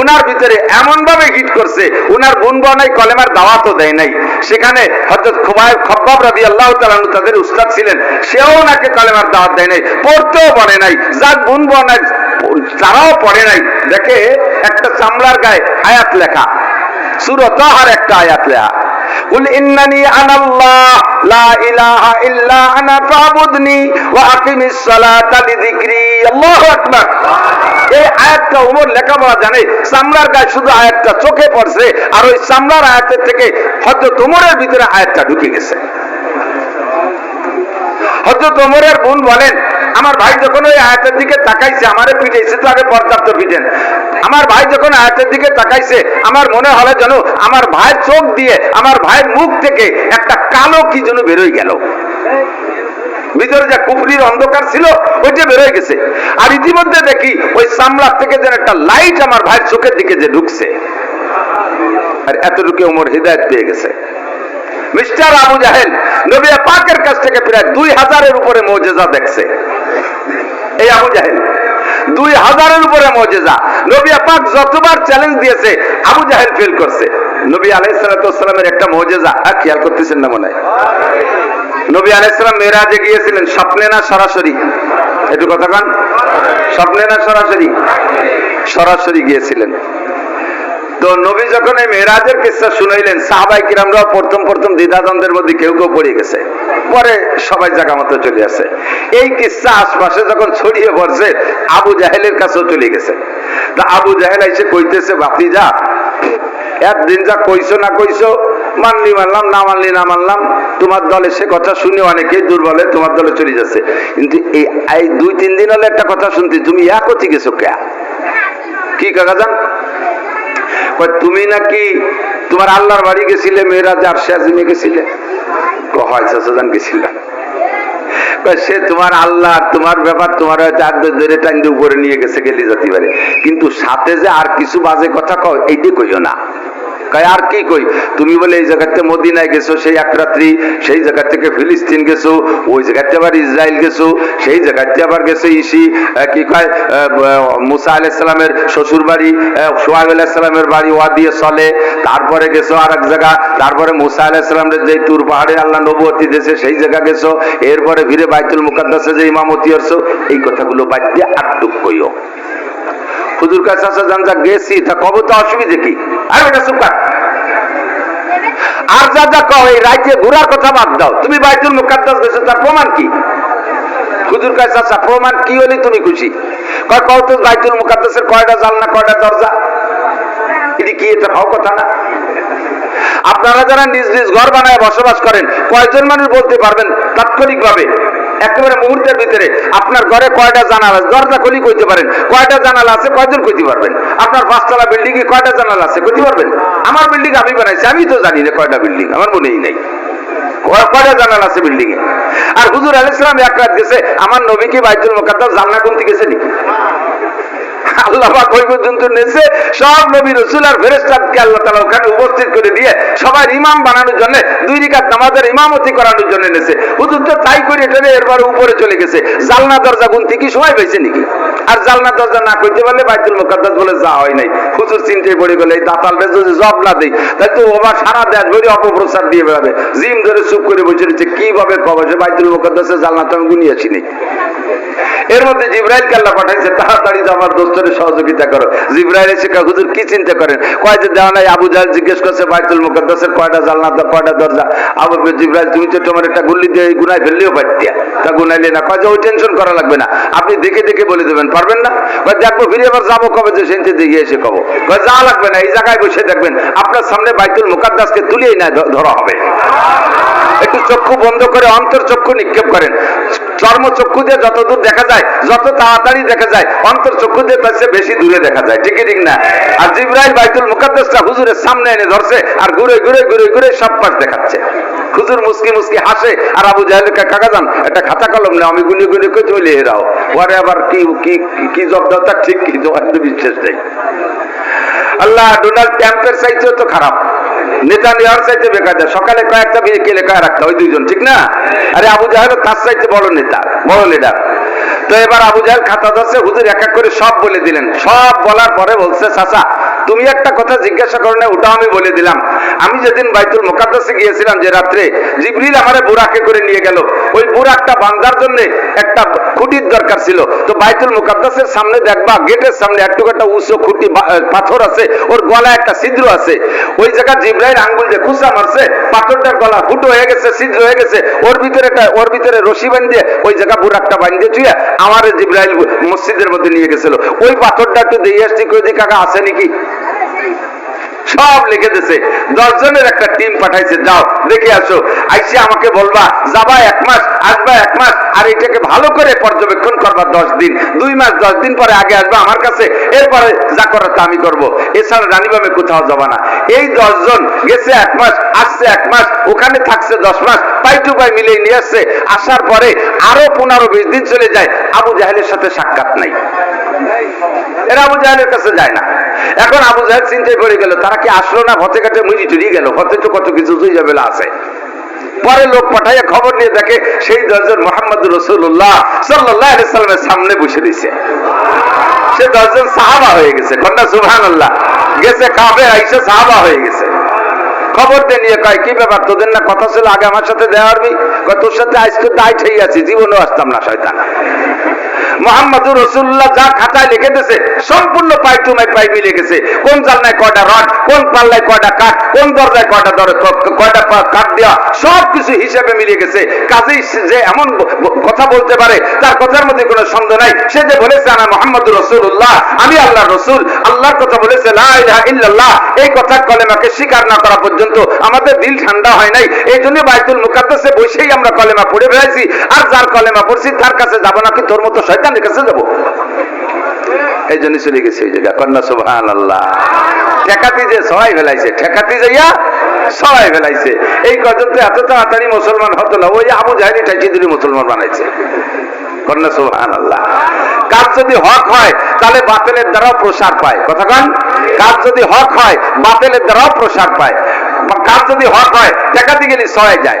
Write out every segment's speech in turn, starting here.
উনার ভিতরে এমন ভাবে হিট করছে, উনার গুন বনাই কলেমার দাওয়াতও দেয় নাই। সেখানে হজরত খুবাই খব্বাব রাদিয়াল্লাহু আল্লাহ তালু তাদের উস্তাদ ছিলেন, সেও নাকি কলেমার দাওয়াত দেয় নাই, পড়তেও বলে নাই, যার গুন বনাই তারাও পড়ে নাই। দেখে একটা চামড়ার গায়ে আয়াত লেখা, সুরত আর একটা আয়াত লেখা। قل إنني أنا الله لا إله إلا أنا فاعبدني وأقم الصلاة لذكري الله أكبر এই আয়াতটা উমর লেখাপড়া জানে চামড়ার গায়ে শুধু আয়াতটা চোখে পড়ছে আর ওই চামড়ার আয়াতের থেকে হয়তো তোমরের ভিতরে আয়াতটা ঢুকে গেছে হয়তো তোমরের বোন বলেন, আমার ভাই যখন ওই আয়াতের দিকে তাকাইছে, আমারে পিটাইছে তো আগে পর্যাপ্ত পিটেন আমার ভাই যখন আয়াতের দিকে তাকাইছে, আমার মনে হলে যেন আমার ভাইয়ের চোখ দিয়ে, আমার ভাইয়ের মুখ থেকে একটা কালো কি যেন বেরোয় গেল। ভিতরে যে কুফরির অন্ধকার ছিল, ওইটা বেরোয় গেছে। আর ইতিমধ্যে দেখি, ওই সামলার থেকে যেন একটা লাইট আমার ভাইয়ের চোখের দিকে যে ঢুকছে। আর এতটুকু ওমর হৃদায়ত পেয়ে গেছে। মিস্টার আবু জাহেল নবী পাকের কাছ থেকে প্রায় দুই হাজারের উপরে মৌজেজা দেখছে। এই আবু জাহেল, দুই হাজারের উপরে মৌজেজা। নবী পাক যতবার চ্যালেঞ্জ দিয়েছে, আবু জাহেল ফেল করছে। নবী আলাইসালামের একটা মৌজেজা আর খেয়াল করতেছেন না মনে হয়? নবী আলাইসালাম মেয়েরাজে গিয়েছিলেন, স্বপ্নে না সরাসরি? একটু কথা কান। স্বপ্নে না সরাসরি? সরাসরি গিয়েছিলেন। তো নবী যখন এই মেয়েরাজের কিস্সা শুনাইলেন, সাহাবাই কিরামরাও প্রথম প্রথম দ্বিধাদ্বন্দ্বের মধ্যে কেউ কেউ পড়ে গেছে। পরে সবাই জায়গা মতো চলে আসে। এই কিস্সা আশপাশে যখন ছড়িয়ে পড়ছে, আবু জাহেলের কাছেও চলে গেছে। তা আবু জাহেল এসে কইতেছে বাতি যা, একদিন যা কইছো না কইছো, মানলি মানলাম, না মানলি না মানলাম, তোমার দলে সে কথা শুনে অনেকেই দুর্বলে তোমার দলে চলে যাচ্ছে। কিন্তু এই দুই, তিন দিন হলে একটা কথা শুনতে, তুমি এক অতি গেছো কে কি কাকা যান তুমি নাকি তোমার আল্লাহর বাড়ি গেছিলে মেয়েরা যার শেয়াজিমে গেছিলে? সে তোমার আল্লাহ, তোমার ব্যাপার তোমার হয়তো আর উপরে নিয়ে গেছে গেলি যেতে পারে কিন্তু সাথে যে আর কিছু বাজে কথা কও, এইটি কইও না। কয় আর কি কই? তুমি বলে এই জায়গাতে মদিনায় গেছো, সেই এক রাত্রি সেই জায়গা থেকে ফিলিস্তিন গেছো, ওই জায়গাতে আবার ইসরায়েল গেছো, সেই জায়গাতে আবার গেছো ইসি কি কয় মুসা আলাইসালামের শ্বশুর বাড়ি সোহাগ আলাইসালামের বাড়ি ওয়া দিয়ে চলে, তারপরে গেছো আর এক জায়গা, তারপরে মুসা আলাইসালামের যে তুর পাহাড়ে আল্লাহ নবুয়তি দেশে সেই জায়গা গেছো, এরপরে ফিরে বাইতুল মুকাদ্দাসে যে ইমামতি হচ্ছো এই কথাগুলো বাদ দিয়ে আটটুক কইও। হুজুর কাছে আসা জান যা গেছি তা কবে তো অসুবিধে কি? আর বেটা, চুপ আর যা যা কও, এই রাজ্যে ঘোরার কথা বাদ দাও। তুমি বাইতুল মুকাদ্দাস গেছো, তার প্রমাণ কি? কাছে আসা প্রমাণ কি হলে তুমি খুশি? কয় বাইতুল মুকাদ্দাসের কয়টা কয়টা দরজা? এটি কি এটা হও কথা না? আপনারা যারা নিজ নিজ ঘর বানায় বসবাস করেন, কয়জন মানুষ বলতে পারবেন তাৎক্ষণিকভাবে? একেবারে মুহূর্তের ভিতরে আপনার ঘরে কয়টা জানালা আছে? দরজা খুলি কইতে পারেন। কয়টা জানালা আছে? কয়জন কইতে পারবেন? আপনার পাঁচতলা বিল্ডিং এ কয়টা জানালা আছে কইতে পারবেন? আমার বিল্ডিং আমি বানাইছি, আমি তো জানি না কয়টা বিল্ডিং আমার মনেই নাই। কয়টা জানালা আছে বিল্ডিং এ? আর হুজুর আলাইসালাম এক রাত গেছে, আমার নবীকে বাইতুল জানলা জান্নাত গুনতে গেছে নি উপরে চলে গেছে। জালনা দরজা কি সময় পেয়েছে নাকি? আর জালনা দরজা না করতে পারলে বাইতুল বলে যা হয় নাই। হুজুর চিন্তায় পড়ে গেলে জব না দেয় তাই তো সারা দেশ ভরে অপপ্রচার দিয়ে বেড়াবে। জিম ধরে চুপ করে বসে রয়েছে, কীভাবে কবে বাইতুল জালনা তো আমি গুনিয়েছি এর মধ্যে জিব্রাইল আল্লাহ পাঠাইছে, তাড়াতাড়ি আমার দোস্তরের সহযোগিতা করো। জিব্রাইল এসে হুজুর, কি চিন্তা করেন? কয় দেওয়া নাই, আবু জাহেল জিজ্ঞেস করছে, বাইতুল মুকাদ্দাসের কয়টা জালনা কয়টা দরজা? আবু জিব্রাইল, তুমি তো তোমার একটা গুল্লি দিয়ে এই গুনায় ফেললেও পারতিয়া তা গুনাইলে না। কয় ওই টেনশন করা লাগবে না। আপনি দেখে দেখে বলে দেবেন, পারবেন না? কয়, দেখব, ফিরে আবার যাব কবে যে সেনতে দিয়ে এসে কব। কয়, যা লাগবে না, এই জায়গায় বসে দেখবেন, আপনার সামনে বাইতুল মুকাদ্দাসকে তুলিয়েই না ধরা হবে। একটু চক্ষু বন্ধ করে অন্তর চক্ষু নিক্ষেপ করেন। চর্ম চক্ষু দিয়ে যত দূর দেখা যায়, যত তাড়াতাড়ি দেখা যায় অন্তর চক্ষু দিয়ে তার বেশি দূরে দেখা যায় ঠিক ঠিক না? আর জিব্রাইল বাইতুল মুকাদ্দাসটা হুজুরের সামনে এনে ধরছে আর ঘুরে ঘুরে ঘুরে ঘুরে সব পাশ দেখাচ্ছে। হুজুর মুসকি মুসকি হাসে আর আবু জাহেলের কাকা যান একটা খাতা কলম নেই আমি গুনি গুনি কই তুমি লিখে দাও। ওরে আবার কি কি কি জব দাও তার ঠিক কি জবাব বিশ্বাস নেই। আল্লাহ, ডোনাল্ড ট্রাম্পের চাইতেও তো খারাপ। নেতা নেওয়ার চাইতে সকালে কয়েকটা রাখতে ওই দুইজন, ঠিক না? আরে আবু জাহেল তার চাইতে বড় নেতা, বড় লিডার তো এবার আবু জাহেল খাতা ধরছে, হুজুর এক এক করে সব বলে দিলেন। সব বলার পরে বলছে, চাচা, তুমি একটা কথা জিজ্ঞাসা করো না, ওটা আমি বলে দিলাম। আমি যেদিন বাইতুল মোকাদ্দাসে গিয়েছিলাম যে রাত্রে, জিবরিল আমারে বুরাকে করে নিয়ে গেল। ওই বুরাকটা বান্ধার জন্য একটা খুঁটির দরকার ছিল। তো বাইতুল মুকাদ্দাসের সামনে দেখবা, গেটের সামনে একটু একটা উঁচু খুঁটি পাথর আছে, ওর একটা ছিদ্র আছে। ওই জায়গা জিব্রাইল আঙ্গুল দিয়ে মারছে, পাথরটার গলা ফুটো হয়ে গেছে, ছিদ্র হয়ে গেছে। ওর ভিতরে একটা, ওর ভিতরে রশি বান্ধিয়ে ওই জায়গা বুরাকটা বান্ধিয়ে চুয়ে আমার জিব্রাইল মসজিদের মধ্যে নিয়ে গেছিল। ওই পাথরটা একটু দিয়ে আসছি, কই কাকা, আছে নাকি? সব লিখে দিছে। দশ জনের একটা টিম পাঠাইছে, যাও, দেখে আসো। আইসে আমাকে বলবা, যাবা এক মাস, আসবা এক মাস, আর এটাকে ভালো করে পর্যবেক্ষণ করবা দশ দিন। দুই মাস, দশ দিন পরে আগে আসবা আমার কাছে, এরপরে যা করার তা আমি করব। এছাড়া রানীবামে কোথাও যাবা না। এই দশ জন গেছে এক মাস, আসছে এক মাস, ওখানে থাকছে দশ মাস, পাই টু পাই মিলিয়ে নিয়ে আসছে। আসার পরে আরও পনেরো বিশ দিন চলে যায়, আবু জাহেলের সাথে সাক্ষাৎ নাই। এরা আবু জাহেলের কাছে যায় না। এখন আবু জাহেল চিন্তায় পড়ে গেল, তারা কি আসলো না? ভতে কাটে মুজি চুরি গেল ভতে তো কত কিছু যাবে আছে। পরে লোক পাঠাইয়া খবর নিয়ে দেখে সেই দশজন মোহাম্মদ রসুল্লাহ সাল্লাহ সাল্লামের সামনে বসে দিছে সে দশজন সাহাবা হয়ে গেছে কন্যা সুহান আল্লাহ গেছে কাবে আইসে সাহাবা হয়ে গেছে। খবর দিয়ে নিয়ে কয়, কি ব্যাপার, তোদের না কথা ছিল আগে আমার সাথে দেওয়া পারবি তোর সাথে আজ তো দায় ঠেই আছি, জীবনেও আসতাম না, শয়তান। মোহাম্মদুর রসুল্লাহ যা খাতায় লিখে দিয়েছে, সম্পূর্ণ পাই টু মাই পাই মিলে গেছে। কোন জানলায় কয়টা রড, কোন পাল্লায় কয়টা কাঠ, কোন দরজায় কয়টা দর কয়টা কাঠ দেওয়া সব কিছু হিসেবে মিলে গেছে। কাজেই যে এমন কথা বলতে পারে, তার কথার মধ্যে কোনো সন্দেহ নাই। সে যে বলেছে আমি মোহাম্মদুর রসুল্লাহ আমি আল্লাহ রসুল, আল্লাহর কথা বলেছে ইল্লাল্লাহ এই কথা কলেমাকে স্বীকার না করা পর্যন্ত আমাদের দিল ঠান্ডা হয় নাই। এই জন্য বাইতুল মুকাদ্দাসে বসেই আমরা কলেমা পড়ে বেড়াইছি। আর যার কলেমা পড়ছি, তার কাছে যাব নাকি তোর মতো শয়তানের কাছে যাব। এই জন্য চলে গেছে ওই জায়গা কন্যা আল্লাহ ঠেকাতি যে সবাই ফেলাইছে। ঠেকাতি যাইয়া সবাই ফেলাইছে। এই কজন তো এত তাড়াতাড়ি মুসলমান হতো না। ওই আবু জাহেলি ঠাইছি দিলে মুসলমান বানাইছে। কাজ যদি হক হয়, তাহলে বাতিলের দ্বারাও প্রসার পায়। কথা কন? কাজ যদি হক হয়, বাতিলের দ্বারাও প্রসার পায়। কাজ যদি হক হয়, ঠেকাতে গেলে সবাই যায়।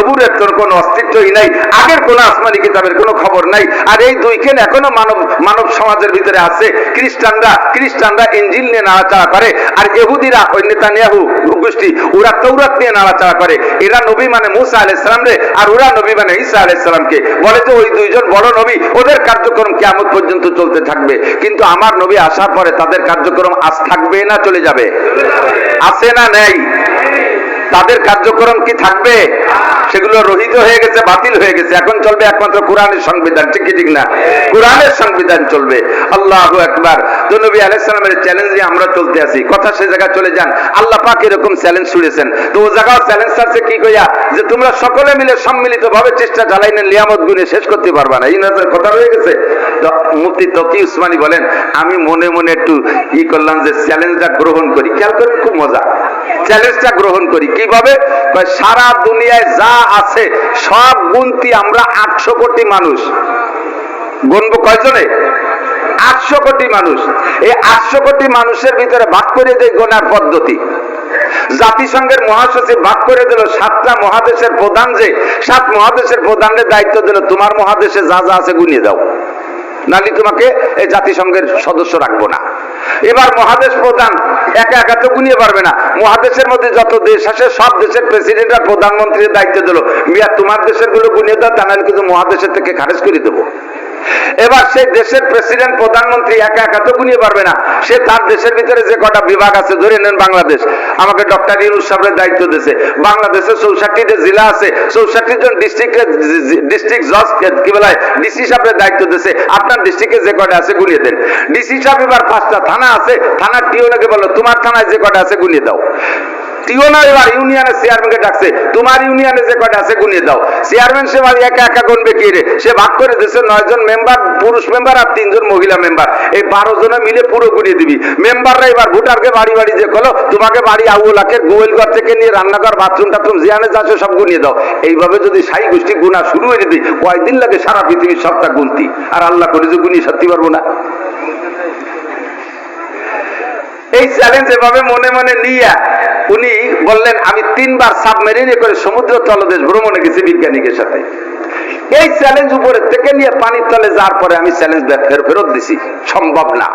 জবুরের তোর কোনো অস্তিত্বই নাই। আগের কোন আসমানি কিতাবের কোনো খবর নাই। আর এই দুইখান এখনও মানব মানব সমাজের ভিতরে আছে। খ্রিস্টানরা খ্রিস্টানরা ইঞ্জিল নিয়ে নাড়াচাড়া করে, আর ইহুদিরা ওই নেতানিয়াহু গোষ্ঠী ওরা তৌরাত নিয়ে নাড়াচাড়া করে। এরা নবী মানে মুসা আলাইসালাম রে, আর ওরা নবী মানে ঈসা আলাইসালামকে বলে যে ওই দুইজন বড় নবী, ওদের কার্যক্রম কেমন পর্যন্ত চলতে থাকবে। কিন্তু আমার নবী আসার পরে তাদের কার্যক্রম আজ থাকবে না, চলে যাবে। আছে না নেই? তাদের কার্যক্রম কি থাকবে? সেগুলো রহিত হয়ে গেছে, বাতিল হয়ে গেছে। এখন চলবে একমাত্র কোরআনের সংবিধান, ঠিক ঠিক না? কোরআনের সংবিধান চলবে। আল্লাহ একবার তো নবী আলাইসালামের চ্যালেঞ্জে আমরা চলতে আছি। কথা সে জায়গায় চলে যান। আল্লাহ পাক এরকম চ্যালেঞ্জ ছুড়েছেন। তো ও জায়গাও চ্যালেঞ্জ আছে কি কইয়া? যে তোমরা সকলে মিলে সম্মিলিত ভাবে চেষ্টা চালাইলেন লিয়ামত গুনে শেষ করতে পারবা না। এই কথা রয়ে গেছে। মুফতি তকি উসমানী বলেন, আমি মনে মনে একটু ই করলাম যে চ্যালেঞ্জটা গ্রহণ করি। খেয়াল করেন খুব মজা। চ্যালেঞ্জটা গ্রহণ করি। কীভাবে? সারা দুনিয়ায় যা আছে, সব গুনতি আমরা আটশো কোটি মানুষ। গুনবো কয়জনে? আটশো কোটি মানুষ। এই আটশো কোটি মানুষের ভিতরে ভাগ করে দেয় গোনার পদ্ধতি। জাতিসংঘের মহাসচিব ভাগ করে দিল সাতটা মহাদেশের প্রধান যে, সাত মহাদেশের প্রধানের দায়িত্ব দিল, তোমার মহাদেশে যা যা আছে গুনিয়ে দাও। নালি তোমাকে এই জাতিসংঘের সদস্য রাখব না। এবার মহাদেশ প্রধান একা একা তো গুনিয়ে পারবে না। মহাদেশের মধ্যে যত দেশ আছে, সব দেশের প্রেসিডেন্ট প্রেসিডেন্টরা প্রধানমন্ত্রীর দায়িত্ব দিল। মিয়া, তোমার দেশেরগুলো গুনিয়ে দাও, তা নাহলে কিন্তু মহাদেশের থেকে খারেজ করে দেবো। এবার সেই দেশের প্রেসিডেন্ট প্রধানমন্ত্রী একা একা তো গুনিয়ে পারবে না। সে তার দেশের ভিতরে যে কটা বিভাগ আছে, ধরে নেন বাংলাদেশ। আমাকে ডক্টর ইউনুস সাহেবের দায়িত্ব দিয়েছে। বাংলাদেশের চৌষট্টিটা জেলা আছে, চৌষট্টি জন ডিস্ট্রিক্টের ডিস্ট্রিক্ট জজ কি বলা ডিসি সাহেবের দায়িত্ব দিয়েছে। আপনার ডিস্ট্রিক্টে যে কটা আছে, গুনিয়ে দেন। ডিসি সাহেব এবার পাঁচটা থানা আছে, থানার টিওনাকে বলো, তোমার থানায় যে কটা আছে, গুনিয়ে দাও। বাড়ি বাড়ি যে কলো তোমাকে বাড়ি থেকে নিয়ে বাথরুম টাথরুম সব গুনিয়ে দাও। এইভাবে যদি সাই গোষ্ঠী গুণা শুরু হয়ে যেতে, কয়দিন লাগে সারা পৃথিবীর সবটা গুনতি। আর আল্লাহ করে যে সত্যি পারব না। এই চ্যালেঞ্জ এভাবে মনে মনে নিয়ে উনি বললেন, আমি তিনবার সাবমেরিনে করে সমুদ্র তলদেশ ভ্রমণে গেছি বিজ্ঞানীদের সাথে। এই চ্যালেঞ্জ উপরে থেকে নিয়ে পানির তলে যাওয়ার পরে আমি চ্যালেঞ্জ ফের ফেরত দিছি। সম্ভব না।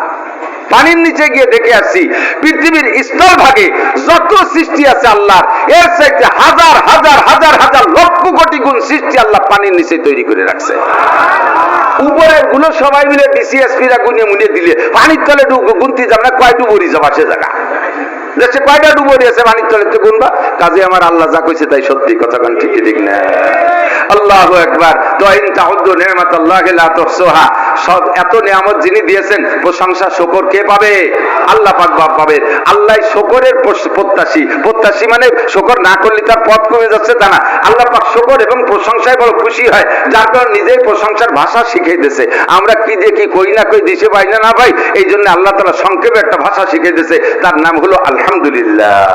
পানির নিচে গিয়ে দেখে আসছি, পৃথিবীর স্থল ভাগে যত সৃষ্টি আছে আল্লাহর, এর চাইতে হাজার হাজার হাজার হাজার লক্ষ কোটি গুণ সৃষ্টি আল্লাহ পানির নিচে তৈরি করে রাখছে। উপরে গুলো সবাই মিলে ডিসিএসপিরা গুনিয়ে মুনিয়ে দিলে, পানির তলে গুনতে যাবে না কয় ডুবুরি যাবা সে জায়গা? দেশে কয়টা ডুবুরি আছে পানির তলে তো গুনবা? কাজে আমার আল্লাহ যা কইছে তাই সত্যি কথা কান, ঠিকই ঠিক না। আল্লাহ একবার তো ইন তাউদ্দু নি'মাতাল্লাহি লা তুহসুহা। সব এত নিয়ামত যিনি দিয়েছেন, প্রশংসা, শকর কে পাবে? আল্লাহ পাক বাপ পাবে। আল্লাহ শকরের প্রত্যাশী। প্রত্যাশী মানে শকর না করলে তার পথ কমে যাচ্ছে তা না। আল্লাহ পাক শকর এবং প্রশংসায় বড় খুশি হয়। যার নিজেই প্রশংসার ভাষা আমরা কি কি কই না কই না না ভাই? এই জন্য আল্লাহ সংক্ষেপে একটা ভাষা শিখিয়ে দিয়েছে। তার নাম হলো আলহামদুলিল্লাহ।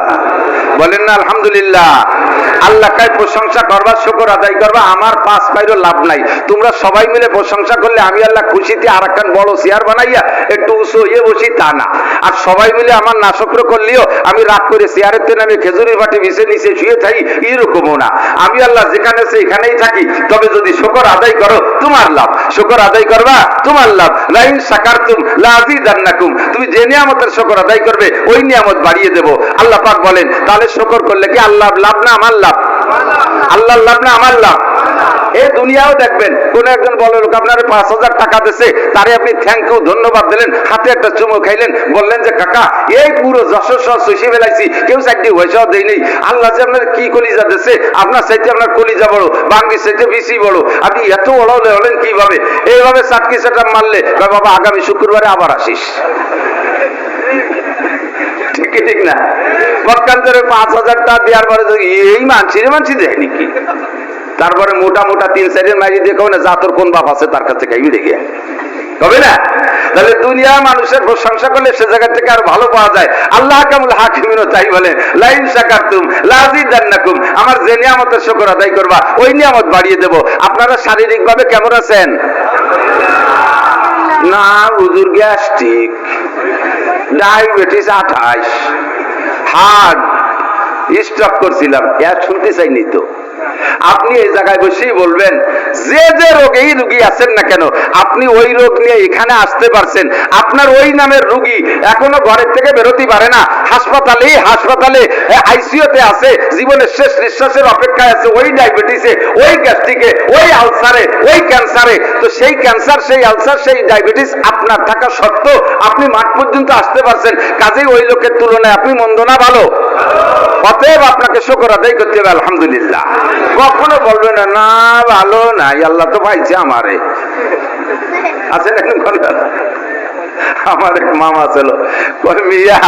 বলেন না আলহামদুলিল্লাহ। আল্লাহ কায় প্রশংসা করবা, শকর আদায় করবা, আমার পাঁচ পাইরও লাভ নাই। তোমরা সবাই মিলে প্রশংসা করলে আমি আল্লাহ খুশিতে আর একখান বড় চেয়ার বানাইয়া একটু উঁচু হয়ে বসি, তা না। আর সবাই মিলে আমার নাশক্র করলেও, আমি রাগ করে চেয়ারের তেনে আমি খেজুরির বাটি মিশে নিচে শুয়ে থাকি এরকমও না। আমি আল্লাহ যেখানে আছে এখানেই থাকি, তবে যদি শকর আদায় করো, তোমার লাভ। শকর আদায় করবা, তোমার লাভ। লাইন সাকারতুম লাজি দান্নাকুম তুমি যে নিয়ামতের শকর আদায় করবে, ওই নিয়ামত বাড়িয়ে দেব। আল্লাহ পাক বলেন, তাহলে শকর করলে কি আল্লাহ লাভ না আমার লাভ? আল্লাহর লাভ না আমার লাভ? এই দুনিয়াও দেখবেন, কোন একজন বড় লোক আপনার পাঁচ হাজার টাকা দিছে, তারে আপনি থ্যাংক ইউ ধন্যবাদ দিলেন, হাতে একটা চুমো খাইলেন, বললেন যে, কাকা, এই পুরো যশোর সহ শুষে ফেলাইছি, কেউ চাকরি পয়সাও দেয় নেই, আল্লাহ যে আপনার কি কলিজা দিছে, আপনার চাইতে আপনার কলিজা বড়, বাঙ্গি চাইতে বেশি বড়, আপনি এত বড় হলেন কীভাবে? এইভাবে চাটকি সেটা মারলে বাবা, আগামী শুক্রবারে আবার আসিস। ঠিক ঠিক না? পক্ষান্তরে পাঁচ হাজার টাকা দেওয়ার পরে এই মানসির মানসি দেয় নাকি তারপরে মোটা মোটা তিন সাইডের মাইরি দিয়ে কেউ না যা তোর কোন বাপ আছে তার কাছে খাইবি দেখে হবে না? তাহলে দুনিয়া মানুষের প্রশংসা করলে সে জায়গা থেকে আর ভালো পাওয়া যায়। আল্লাহ কামুল হাকিমিনও তাই বলেন, লাইন শাকারতুম লাজিদান্নাকুম আমার যে নিয়ামতের শুকর আদায় করবা, ওই নিয়ামত বাড়িয়ে দেব। আপনারা শারীরিক ভাবে কেমন আছেন? না, হুজুর গ্যাস্ট্রিক। ডায়াবেটিস আঠাশ। হার্ট স্টক করছিলাম এর শুনতে চাইনি তো। আপনি এই জায়গায় বসেই বলবেন, যে যে রোগেই রুগী আছেন না কেন, আপনি ওই রোগ নিয়ে এখানে আসতে পারছেন। আপনার ওই নামের রুগী এখনও ঘরের থেকে বেরোতে পারে না। হাসপাতালে হাসপাতালে আইসিইউতে আছে, জীবনের শেষ নিঃশ্বাসের অপেক্ষায় আছে, ওই ডায়াবেটিসে, ওই গ্যাস্ট্রিকে, ওই আলসারে, ওই ক্যান্সারে। তো সেই ক্যান্সার, সেই আলসার, সেই ডায়াবেটিস আপনার থাকা সত্ত্বেও আপনি মাঠ পর্যন্ত আসতে পারছেন। কাজেই ওই লোকের তুলনায় আপনি মন্দ না ভালো? অতএব আপনাকে শকর আদায় করতে হবে, আলহামদুলিল্লাহ। কখনো বলবে না না, ভালো নাই, আল্লাহ তো পাইছে আমারে। আছে আমার এক মামা ছিল মিয়া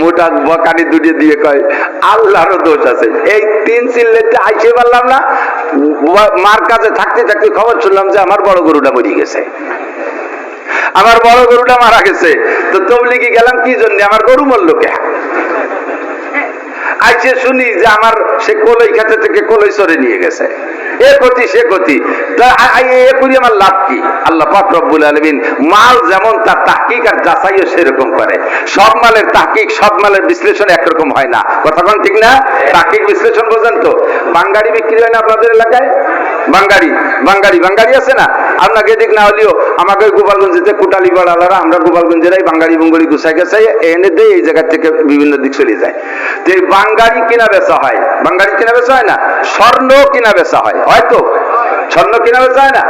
মোটা বকানি দুটি দিয়ে কয়, আল্লাহরও দোষ আছে। এই তিন চিল্লেতে আইসে পারলাম না মার কাছে থাকতে থাকতে খবর শুনলাম যে আমার বড় গরুটা মরি গেছে। আমার বড় গরুটা মারা গেছে। তো তবলিগি গেলাম, কি জন্য? আমার গরু মরল কে? আইসে শুনি যে আমার সে কলই খাতে থেকে কলই সরে নিয়ে গেছে। এ ক্ষতি সে ক্ষতি করি আমার লাভ কি? আল্লাহ পাক আলমিন মাল যেমন তার তাহকিক আর যাচাইও সেরকম করে। সব মালের তাহকিক, সব মালের বিশ্লেষণ একরকম হয় না। কথা কোন ঠিক না? তাহকিক বিশ্লেষণ বোঝেন তো? বাঙ্গাড়ি বিক্রি হয় না আপনাদের এলাকায়? বাঙ্গাড়ি বাঙ্গাড়ি বাঙ্গাড়ি আছে না? আপনাকে দিক না হলেও আমাকে গোপালগঞ্জেতে কুটালি বাড়ালারা, আমরা গোপালগঞ্জেরাই বাঙালি বঙ্গলি গুছাই গেছাই এনে দেয় এই জায়গা থেকে বিভিন্ন দিক চলে যায়। তো এই বাঙালি কিনা বেচা হয়? বাঙালি কিনা বেচা হয় না? স্বর্ণ কিনা বেচা হয়? হয়তো স্বর্ণ কিনা বেচা হয় না।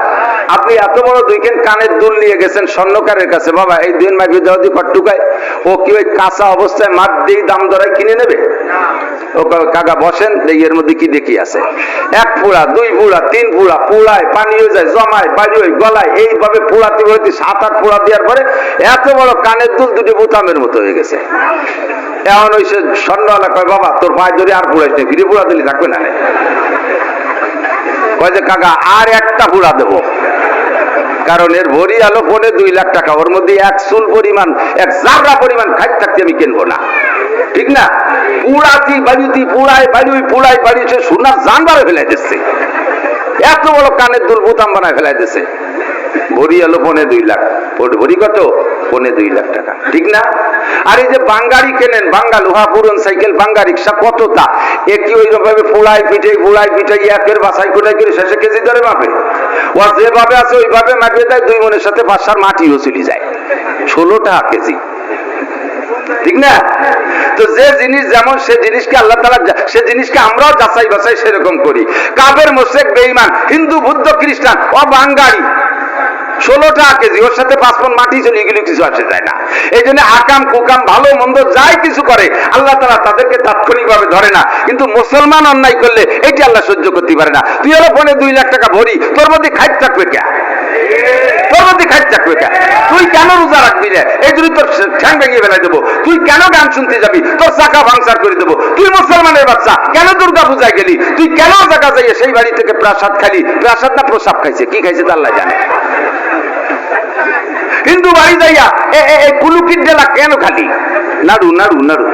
আপনি এত বড় দুইখান কানের দুল নিয়ে গেছেন স্বর্ণকারের কাছে। বাবা, এই দুই মাইকে যাওয়া দিয়ে কট্টুকায় ও কি ওই কাঁচা অবস্থায় মাঠ দিয়ে দাম দরায় কিনে নেবে? ও কাকা বসেন এর মধ্যে কি দেখি আছে। এক পুড়া দুই পুড়া তিন পুড়ায় পানি হয়ে যায়, জমায় বাড়ি হয়ে গলায়, এইভাবে সাত আট দেওয়ার পরে এত বড় কানের দুল দুটি বুতামের মতো হয়ে গেছে। এমন ওই সে কয়, বাবা, তোর পায়ে ধরে আর পুড়াইস না, ফিরে পুড়া দিলি থাকবে না। কয় কাকা, আর একটা পুরা দেবো। কারণ এর ভরি আলো পড়ে দুই লাখ টাকা। ওর মধ্যে এক চুল পরিমাণ, এক জাবরা পরিমাণ খাইট থাকতে আমি কিনবো না। ঠিক না? পুরাতি বাড়িতি, পুড়ায় বাড়ি পুরায় বাড়ি সে সোনার জানবারে ফেলাই দিচ্ছে। এত বড় কানের দুল বোতাম বানায় ফেলাই দিচ্ছে। ভরি আলো ফোনে দুই লাখ। ওর ভরি কত? ফোনে দুই লাখ টাকা। ঠিক না? আর এই যে বাঙ্গারি কেনেন, বাঙ্গা লোহা, পুরন সাইকেল, বাঙ্গা রিক্সা, কত তা? এ কি ওই ভাবে ফুলাই পিঠে ফুলাই পিঠে একের বাসাই কোটাই করে শেষে কেজি ধরে মাপে? ও যেভাবে আছে, ওইভাবে মাপিয়ে দেয় দুই মনের সাথে বাসার মাটিও চলে যায়। ষোলো টাকা কেজি। ঠিক না? তো যে জিনিস যেমন, সে জিনিসকে আল্লাহ তালা সে জিনিসকে আমরাও যাচাই বাছাই সেরকম করি। কাবের মোশেক বেইমান হিন্দু, বুদ্ধ, খ্রিস্টান ও বাঙ্গালি ষোলো টাকা কেজি, ওর সাথে পাঁচ পন মাটি চলে এগুলো কিছু আসে যায় না? এই জন্য আকাম কুকাম, ভালো মন্দ যাই কিছু করে, আল্লাহ তালা তাদেরকে তাৎক্ষণিক ভাবে ধরে না। কিন্তু মুসলমান অন্যায় করলে এটি আল্লাহ সহ্য করতে পারে না। তুই হলো ফোনে দুই লাখ টাকা ভরি, তোর মধ্যে খাইট থাকবে কে? তোর মধ্যে খাইট থাকবে কে? তুই কেন রোজা রাখবি রে? এই জন্য তোর ঠ্যাং ভেঙে ফেলাই দেবো। তুই কেন গান শুনতে যাবি? তোর চাকা ভাঙসার করে দেবো। তুই মুসলমানের বাচ্চা, কেন দুর্গা পূজায় গেলি? তুই কেন জায়গা যাইয়ে সেই বাড়ি থেকে প্রাসাদ খালি? প্রাসাদ না প্রসাব খাইছে? কি খাইছে তা আল্লাহ জানে। হিন্দু বাড়ি যাইয়া এই ডেলা কেন খালি? নাড়ু নাড়ু নাড়ু।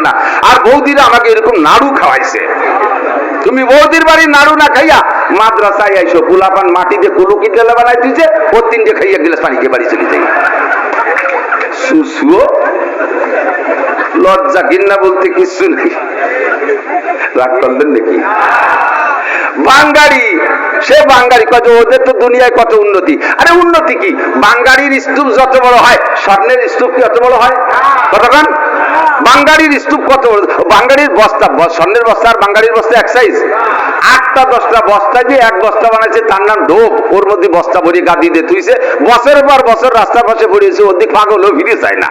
না। আর বৌদিরা আমাকে এরকম নাড়ু খাওয়াইছে। তুমি বৌদির বাড়ি নাড়ু না খাইয়া মাদ্রাসায় আইসো পোলাপান মাটিতে কুলুকি ডেলা বানাই দিয়েছে ও তিনটে খাইয়া গিলাস পানি খেয়ে বাড়ি চলে যাই সুসুও লজ্জা ঘিন্না বলতে কিছু নেই। রাগ করলেন নাকি? বাঙ্গারি, সে বাঙ্গারি কত, ওদের তো দুনিয়ায় কত উন্নতি। আরে উন্নতি কি? বাঙ্গারির স্তূপ যত বড় হয়, স্বর্ণের স্তূপ কি অত বড় হয়? কতক্ষণ বাঙ্গারির স্তূপ কত? বড় বাঙ্গারির বস্তা স্বর্ণের বস্তা আর বাঙ্গারির বস্তা এক সাইজ আটটা দশটা বস্তা দিয়ে এক বস্তা বানাইছে, তার নাম ঢোপ ওর মধ্যে বস্তা ভরিয়ে গাদি দিয়ে তুইছে বছরের পর বছর রাস্তার পাশে পড়িয়েছে ওদিক পাগল, ও ফিরে যায় না।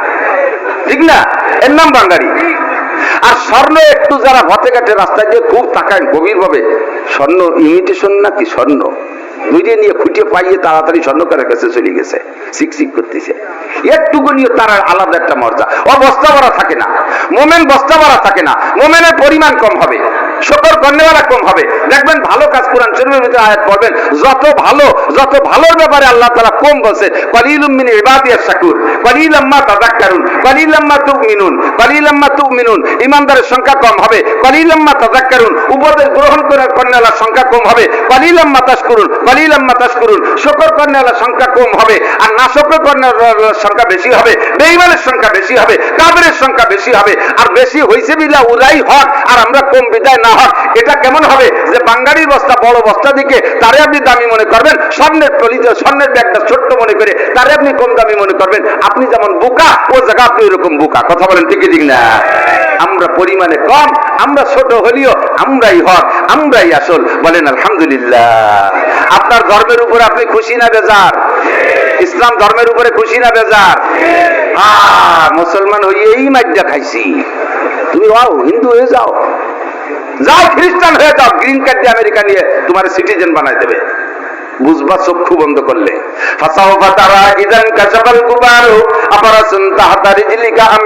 ঠিক না? এর নাম বাঙ্গারি। আর স্বর্ণ একটু যারা ভতে কাটে রাস্তায় দিয়ে খুব তাকায় গভীর ভাবে স্বর্ণ ইমিটেশন নাকি স্বর্ণ? দুইটা নিয়ে খুঁটিয়ে পাইয়ে তাড়াতাড়ি স্বর্ণকারের কাছে চলে গেছে। সিক করতেছে। একটুকু নিয়ে তার আলাদা একটা মর্যাদা। ও বস্তা ভরা থাকে না। মোমেন বস্তা ভরা থাকে না। মোমেনের পরিমাণ কম হবে। শকর কন্যাওয়ালা কম হবে। দেখবেন ভালো কাজ কোরআন শরীফের ভিতরে আয়াত পড়বেন। যত ভালো, যত ভালোর ব্যাপারে আল্লাহ তাআলা কম বলছে শাকুর কলিলাম্মা কলিলাম্মা কলিলাম্মা ইমানদারের সংখ্যা কম হবে কলিলাম্মা উপদেশ গ্রহণ করার কন্যাওয়ালার সংখ্যা কম হবে কলিলাম্মা তাশকুরুন কলিলাম্মা তাশকুরুন শকর কন্যাওয়ালার সংখ্যা কম হবে, আর না শকর কন্যাওয়ালার সংখ্যা বেশি হবে, বেঈমানের সংখ্যা বেশি হবে, কাফেরের সংখ্যা বেশি হবে, আর বেশি হইছে বিলা উলাই হক, আর আমরা কম বিদায় না হক এটা কেমন হবে? যে বাঙ্গালির বস্তা, বড় বস্তা দিকে তারে আপনি দামি মনে করবেন, স্বর্ণের টলিতে স্বর্ণের ব্যাগটা ছোট্ট মনে করে তারে আপনি কম দামি মনে করবেন। আপনি যেমন বোকা, ও জায়গা আপনি এরকম বোকা। কথা বলেন ঠিকই, ঠিক না? আমরা পরিমাণে কম, আমরা ছোট হলিও আমরাই হক, আমরাই আসল। বলেন, আলহামদুলিল্লাহ। আপনার ধর্মের উপরে আপনি খুশি না বেজার? ইসলাম ধর্মের উপরে খুশি না বেজার? হ্যাঁ মুসলমান হইয়েই মাজ্জা খাইছি। তুমি হও হিন্দু হয়ে যাও। যাও খ্রিস্টান হয়ে যাও গ্রিন কার্ড দিয়ে আমেরিকা নিয়ে তোমার সিটিজেন বানাই দেবে। বুঝবা চক্ষু বন্ধ করলে। ফাসাউফা তারা ইদান কাশাবাল গুবারু আপারাসুন তাহাতা রিজলিকা আম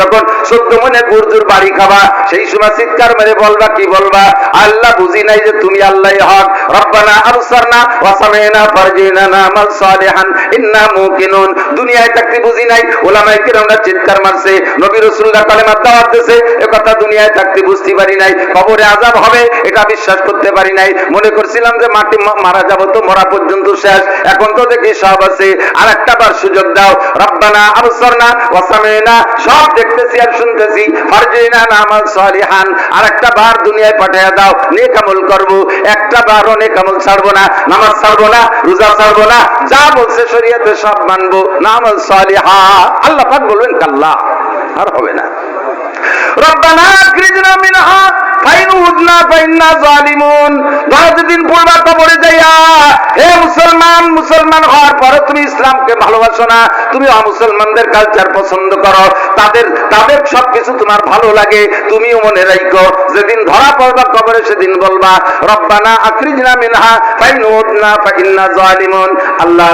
যখন সত্য মনে গুরজুর বাড়ি খাবা, সেই সময় চিৎকার মেরে বলবা, কি বলবা? আল্লাহ বুঝি নাই যে তুমি আল্লাহ হক। রব্বানা ফারজিনা সালিহান, ইন্না মুকিনুন। দুনিয়ায় বুঝি নাই চিৎকার মারছে, নবী কালেমা দাওয়াত এ কথা দুনিয়ায় বুঝতে পারি নাই, কবরে হবে, এটা বিশ্বাস করতে পারি নাই। মনে করছিলাম যে মাটি মারা যাব তো মরা পর্যন্ত শেষ, এখন তো দেখি সব আছে। আর একটা বার সুযোগ দাও। রব্বানা আবসারনা সব দেখতেছি আর শুনতেছি। ফারজিনা নামাল সালিহান। আর একটা বার দুনিয়ায় পাঠিয়ে দাও। নেক আমল করব। একটা বারও নেক আমল ছাড়বো না। নামাজ ছাড়বো না, রোজা ছাড়বো না। যা বলছে শরীয়তে সব মানবো। নামাল সালিহা। আল্লাহ পাক বলবেন কাল্লা, আর হবে না। রব্বানা আখরিজনা মিনহা দিন পূর্বা কবরে যাইয়া, হে মুসলমান মুসলমান হওয়ার পরে তুমি ইসলামকে ভালোবাসো না। তুমি অমুসলমানদের কালচার পছন্দ করো। তাদের তাদের সবকিছু তোমার ভালো লাগে। তুমিও রাখো যেদিন ধরা পড়বা কবরে সেদিন বলবা, রব্বানা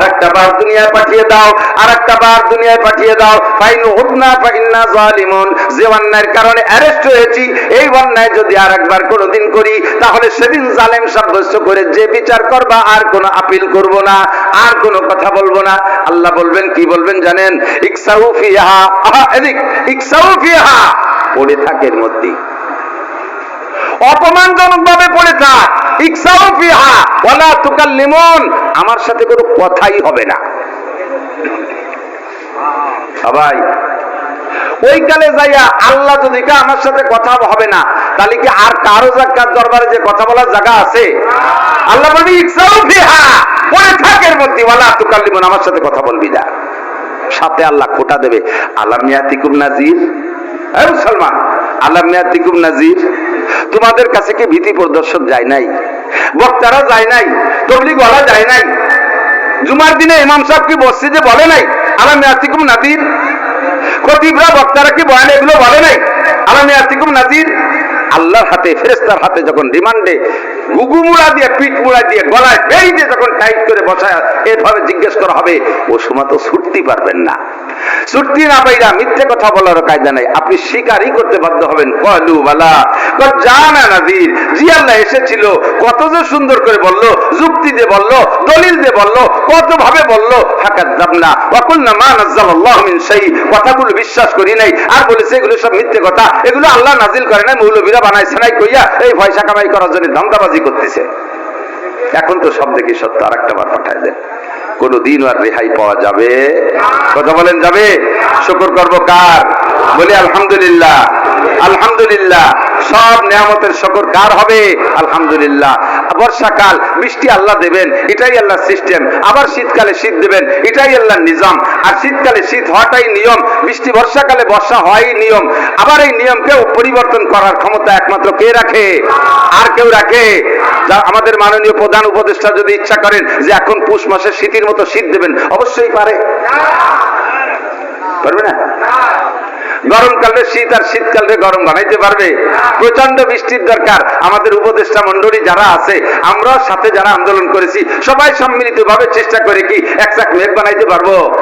একটা বার দুনিয়ায় পাঠিয়ে দাও আর একটা বার দুনিয়ায় পাঠিয়ে দাও, ফাইন উদনা ফাইন্না জালিমুন। যে অন্যায়ের কারণে অ্যারেস্ট হয়েছি, এই অন্যায় যদি আর একবার কোনোদিন করি, তাহলে সেদিন জালেম সাব্যস্ত করে যে বিচার করবা, আর কোনো আপিল করব না, আর কোনো কথা বলব না। আল্লাহ বলবেন, কি বলবেন জানেন? মধ্যেই অপমানজনক ভাবে পড়ে থাক ইকসাউ ফিহা, ওয়ালা তুকাল্লিমুন, আমার সাথে কোনো কথাই হবে না। সবাই ওই কালে যাইয়া আল্লাহ যদি আমার সাথে কথা হবে না, তাহলে কি আর কারও জায়গার দরবারে যে কথা বলার জায়গা আছে? আল্লাহ থাকের মধ্যে আমার সাথে কথা বলবি সাথে আল্লাহ দেবে নাজির নাজির তোমাদের কাছে কি ভীতি প্রদর্শক যায় নাই? বক্তারা যায় নাই? তবলিগ বলা যায় নাই? জুমার দিনে ইমাম সাহেব কি মসজিদে বলে নাই, আলাম ইয়াতিকুম নাজির খতিবরা বক্তারা কি বয়ান এগুলো বলে নাই? আলামিয়া ইয়াতিকুম নাজির। আল্লাহর হাতে ফেরেস্তার হাতে যখন রিমান্ডে গুগু মুড়া দিয়ে পিঠ মুড়া দিয়ে, গলায় বেড়ি দিয়ে যখন টাইট করে বসায়, এভাবে জিজ্ঞেস করা হবে, ও সময় তো ছুটতে পারবেন না। ছুটতে না পাইরা মিথ্যে কথা বলার কায়দা নাই। আপনি স্বীকারই করতে বাধ্য হবেন। কলু বালা জানা নাজির, জি আল্লাহ এসেছিল, কত যে সুন্দর করে বলল, যুক্তি দিয়ে বলল, দলিল দিয়ে বলল কত ভাবে বলল ফাকাত দাবনা ওয়াকুল না মা নাজ্জালাল্লাহ মিন শাই, কথাগুলো বিশ্বাস করি নাই, আর বলেছে এগুলো সব মিথ্যে কথা, এগুলো আল্লাহ নাজিল করে নাই, মৌলবীরা বানাইছে নাই কইয়া, এই পয়সা কামাই করার জন্য ধান্দাবাজি করতেছে। এখন তো সব দেখি সত্য আর একটা বার পাঠায় দেন কোন দিন আর রেহাই পাওয়া যাবে। কথা বলেন যাবে? শকর করব কার? বলি, আলহামদুলিল্লাহ। আলহামদুলিল্লাহ, সব নিয়ামতের শকর কার হবে? আলহামদুলিল্লাহ। বর্ষাকাল বৃষ্টি আল্লাহ দেবেন, এটাই আল্লাহর সিস্টেম আবার শীতকালে শীত দেবেন, এটাই আল্লাহর নিজাম। আর শীতকালে শীত হওয়াটাই নিয়ম বৃষ্টি বর্ষাকালে বর্ষা হওয়াই নিয়ম। আবার এই নিয়মকে পরিবর্তন করার ক্ষমতা একমাত্র কে রাখে? আর কেউ রাখে? যা আমাদের মাননীয় প্রধান উপদেষ্টা যদি ইচ্ছা করেন যে এখন পুষ মাসে শীতের মতো শীত দেবেন, অবশ্যই পারে। পারবে না? গরমকালে শীত আর শীতকালে গরম বানাইতে পারবে প্রচণ্ড বৃষ্টির দরকার। আমাদের উপদেষ্টা মন্ডলী যারা আছে আমরা সাথে যারা আন্দোলন করেছি, সবাই সম্মিলিত ভাবে চেষ্টা করে কি এক চাক মেঘ বানাইতে পারব?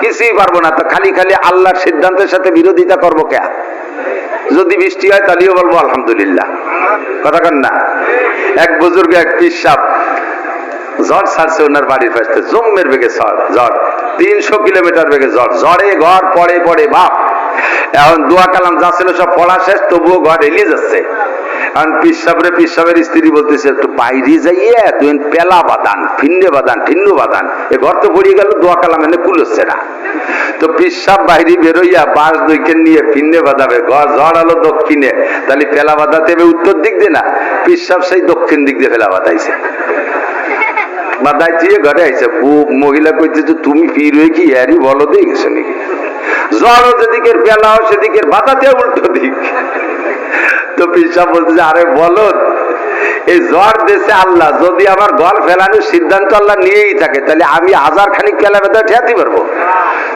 কিছুই পারব না। তো খালি খালি আল্লাহর সিদ্ধান্তের সাথে বিরোধিতা করব কে? যদি বৃষ্টি হয়, তাহলেও বলব আলহামদুলিল্লাহ। কথা কন না? এক বুজুর্গ, এক পিসাব ঝড় ছাড়ছে ওনার বাড়ির পাশে। জম্মের বেগে ঝড় ঝড়। তিনশো কিলোমিটার বেগে ঝড়। ঝড়ে ঘর পড়ে পড়ে, বাপ। এখন দোয়া কালাম যা ছিল সব পড়া শেষ, তবুও ঘর এলিয়ে যাচ্ছে এখন পিসাবরে পিসাবের স্ত্রী বলতেছে, একটু বাইরে যাইয়ে তুই পেলা বাদান ফিন্ডে বাদান ঠিন্নু বাদান এ ঘর তো পড়িয়ে গেল, দোয়া কালাম এনে কুলোচ্ছে না। তো পিসাব বাইরে বেরোইয়া বাস দুইকে নিয়ে ফিন্ডে বাঁধাবে, ঘর ঝড় আলো দক্ষিণে। তাহলে পেলা বাঁধাতে হবে উত্তর দিক দিয়ে না? পিসাব সেই দক্ষিণ দিক দিয়ে ফেলা বাঁধাইছে। দিয়ে ঘরে আইছে মহিলা কইছে তুমি ফির হয়ে কি ইয়ারি বলো দিয়ে গেছো নাকি? জ্বরও যেদিকের পেলাও সেদিকের বাতাতে উল্টো দিক। তো পিসা বলছে আরে বলো এই জ্বর দেশে আল্লাহ, যদি আমার গল ফেলানোর সিদ্ধান্ত আল্লাহ নিয়েই থাকে, তাহলে আমি হাজার খানিক ফেলা বেদা ঠেয়াতে পারব?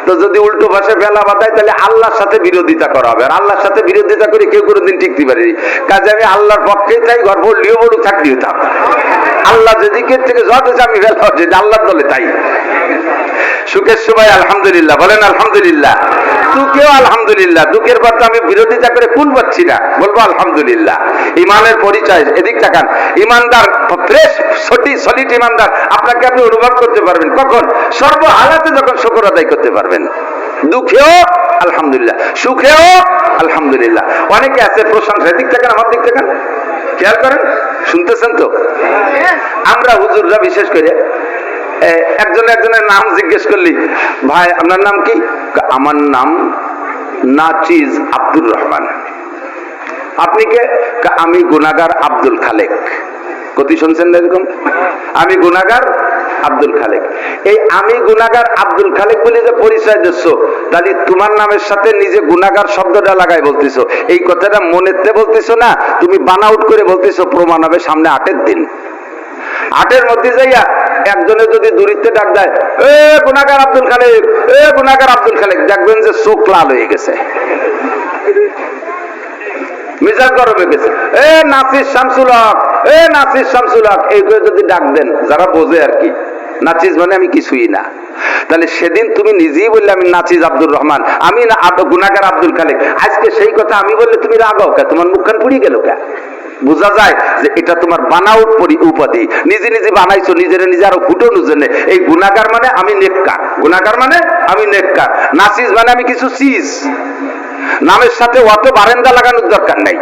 তো যদি উল্টো ভাষে ফেলা বাতায় তাহলে আল্লাহর সাথে বিরোধিতা করা হবে। আর আল্লাহর সাথে বিরোধিতা করে কেউ কোনোদিন টিকতে পারেনি। কাজে আমি আল্লাহর পক্ষেই তাই গর্ব লিও বড় থাকলেও থাক আল্লাহ যেদিকের থেকে জ্বর দেশে আমি ফেলা হচ্ছে আল্লাহর দলে তাই। সুখের সময়, আলহামদুলিল্লাহ। বলেন, আলহামদুলিল্লাহ। দুঃখেও আলহামদুলিল্লাহ দুঃখের পর তো আমি বিরোধিতা করে কুল পাচ্ছি না বলব আলহামদুলিল্লাহ। ইমানের পরিচয় এদিক তাকান ইমানদার ফ্রেশ সঠিক সলিড ইমানদার আপনাকে আপনি অনুভব করতে পারবেন। কখন? সর্ব হালাতে যখন শুকর আদায় করতে পারবেন। দুঃখেও আলহামদুলিল্লাহ সুখেও আলহামদুলিল্লাহ। অনেকে আছে প্রশংসা এদিক থাকেন আমার দিক থাকেন খেয়াল করেন? শুনতেছেন তো? আমরা হুজুররা বিশেষ করে একজন একজনের নাম জিজ্ঞেস করলি, ভাই, আপনার নাম কি? আমার নাম নাচিজ আব্দুর রহমান। আপনি কে? আমি গুনাগার আব্দুল খালেক। কতি শুনছেন না এরকম? আমি গুনাগার আব্দুল খালেক। এই আমি গুনাগার আব্দুল খালেক বলে যে পরিচয় দিচ্ছ, তাহলে তোমার নামের সাথে নিজে গুনাগার শব্দটা লাগাই বলতেছো। এই কথাটা মনেতে বলতেছো না, তুমি বানাউট করে বলতেছো, প্রমাণ হবে সামনে আটের দিন। আটের মধ্যে যাইয়া একজনে যদি দূরিত্বে ডাক দেয়, এ গুনাগার আব্দুল খালেক, এ গুনাগার আব্দুল খালেক। দেখবেন যে চোখ লাল হয়ে গেছে। গেছে। এ শামসুল হক, এ শামসুল হক। যদি ডাক দেন, যারা বোঝে আর কি মানে আমি কিছুই না। তাহলে সেদিন তুমি নিজেই বললে, আমি নাচিজ আব্দুর রহমান, আমি না গুনাগার আব্দুল খালেক। আজকে সেই কথা আমি বললে তুমি রাগাও কে? তোমার মুখখান পুড়িয়ে গেল কে? বোঝা যায় যে এটা তোমার বানাউট পরি উপাধি। নিজে নিজে বানাইছো, নিজের নিজে আরও ফুটোনোর জন্য। এই গুণাকার মানে আমি নেককার। গুণাকার মানে আমি নেককার। নাসিজ মানে আমি কিছু চিজ নামের সাথে অত বারেন্দা লাগানোর দরকার নাই।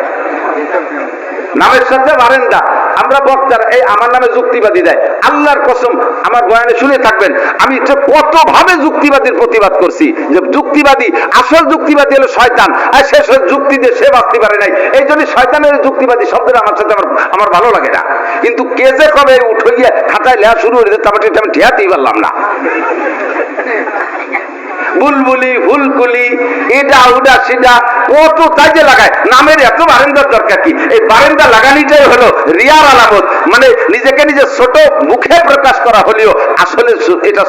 নামের সাথে বারেন্দা আমরা বক্তার, এই আমার নামে যুক্তিবাদী দেয়। আল্লাহর কসম, আমার বয়ানে শুনে থাকবেন, আমি তো কত ভাবে যুক্তিবাদীর প্রতিবাদ করছি যে যুক্তিবাদী, আসল যুক্তিবাদী হলো শয়তান, আর সে যুক্তি দিয়ে সে বাঁচতে পারে নাই। এই জন্য শয়তানের যুক্তিবাদী শব্দটা আমার সাথে আমার আমার ভালো লাগে না। কিন্তু কে যে কবে উঠে গিয়ে খাতায় লেয়া শুরু হয়েছে তারপরে আমি ঠেয়াতেই পারলাম না। বুলবুলি ফুলকুলি এটা উডা সেটা কত কাজে লাগায়। নামের এত বারেন্দার দরকার কি? এই বারেন্দা লাগানিটাই হলো রিয়ার আলামত। মানে নিজেকে নিজে ছোট মুখে প্রকাশ করা হলেও আসলে এটা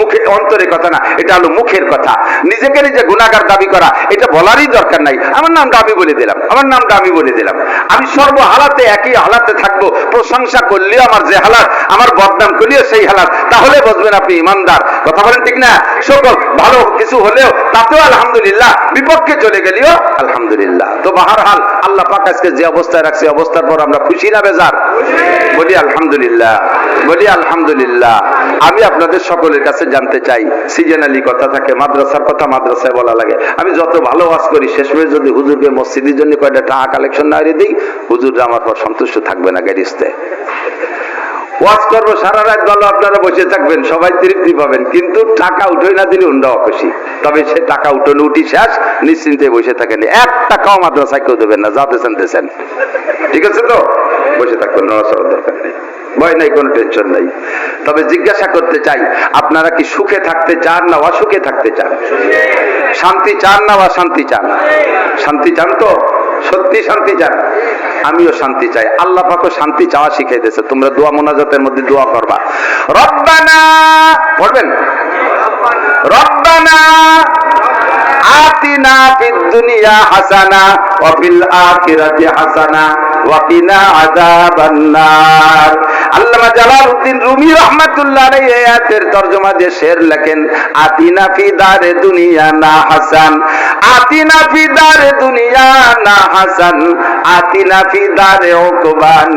মুখে অন্তরের কথা না, এটা হলো মুখের কথা। নিজেকে নিজে গুণাগার দাবি করা, এটা বলারই দরকার নাই। আমার নামটা আমি বলে দিলাম, আমার নামটা আমি বলে দিলাম। আমি সর্ব হালাতে একই হালাতে থাকব, প্রশংসা করলেও আমার যে হালাত, আমার বদনাম করলেও সেই হালাত। তাহলে বুঝবেন আপনি ইমানদার। কথা বলেন ঠিক না? সকল ভালো কিছু হলেও তাতেও আলহামদুলিল্লাহ বিপক্ষে চলে গেলেও আলহামদুলিল্লাহ। তো বাহার হাল আল্লাহ পাক আজকে যে অবস্থায় রাখছে অবস্থার পর আমরা খুশি না বেজার? বলি আলহামদুলিল্লাহ বলি আলহামদুলিল্লাহ। আমি আপনাদের সকলের কাছে জানতে চাই, সিজনালি কথা থাকে, মাদ্রাসার কথা মাদ্রাসায় বলা লাগে। আমি যত ভালো ওয়াজ করি, শেষমেশ যদি হুজুরকে মসজিদের জন্য কয়টা টাকা কালেকশন না দিই হুজুররা আমার পর সন্তুষ্ট থাকবে না গ্যারিস্তে ওয়াজ করব, সারা রাত ভালো আপনারা বসে থাকবেন, সবাই তৃপ্তি পাবেন। কিন্তু টাকা উঠে না দিলে উন্ডা অখুশি। তবে সে টাকা উঠোনে উঠি শেষ, নিশ্চিন্তে বসে থাকেন। এক টাকাও মাদ্রাসায় কেউ দেবেন না, যা দেশেন দেশেন ঠিক আছে তো? বসে থাকবেন, নড়াচড়ার দরকার নেই। ভয় নাই, কোনো টেনশন নাই। তবে জিজ্ঞাসা করতে চাই, আপনারা কি সুখে থাকতে চান না অসুখে থাকতে চান? শান্তি চান না অশান্তি চান? শান্তি চান তো? সত্যি শান্তি চান? আমিও শান্তি চাই। আল্লাহ পাকও শান্তি চাওয়া শিখাই দিয়েছে তোমরা দোয়া মোনাজাতের মধ্যে দোয়া করবা। রব্বানা, পড়বেন? রব্বানা, আতিনা ফিদ দুনিয়া হাসানা, ওয়া ফিল আখিরাতি হাসানা, ওয়া কিনা আযাবান নার। আল্লামা জালালউদ্দিন রুমি রাহমাতুল্লাহ আয়াতের দিয়ে শের লেখেন, আতিনা ফি দারে দুনিয়া না হাসান, আতিনা ফি দারে দুনিয়া না হাসান, আতিনা ফি দারে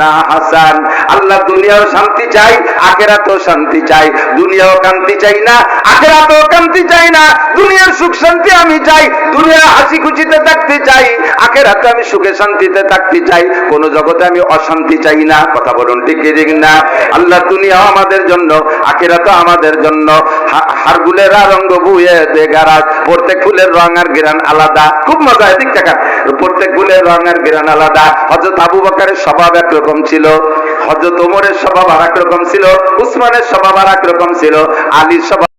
না হাসান। আল্লাহ দুনিয়াও শান্তি চাই, আখেরাতেও শান্তি চাই। দুনিয়াও কান্তি চাই না কান্তি চাই না। দুনিয়ার সুখ শান্তি আমি চাই দুনিয়া হাসি খুশিতে থাকতে চাই, আখেরাতে আমি সুখে শান্তিতে থাকতে চাই। কোন জগতে আমি অশান্তি চাই না। কথা বলুন ঠিক ঠিক না। আল্লাহ দুনিয়াও আমাদের জন্য, আখেরাতও আমাদের জন্য। হারগুলের রঙ্গ বুয়ে বেগারাজ প্রত্যেক ফুলের রং আর গিরান আলাদা। খুব মজা, এদিক টাকা প্রত্যেক ফুলের রং আর গিরান আলাদা। হজরত আবু বকারের স্বভাব একরকম ছিল। হজরত ওমরের স্বভাব আর রকম ছিল। উসমানের স্বভাব আর রকম ছিল। আলীর স্বভাব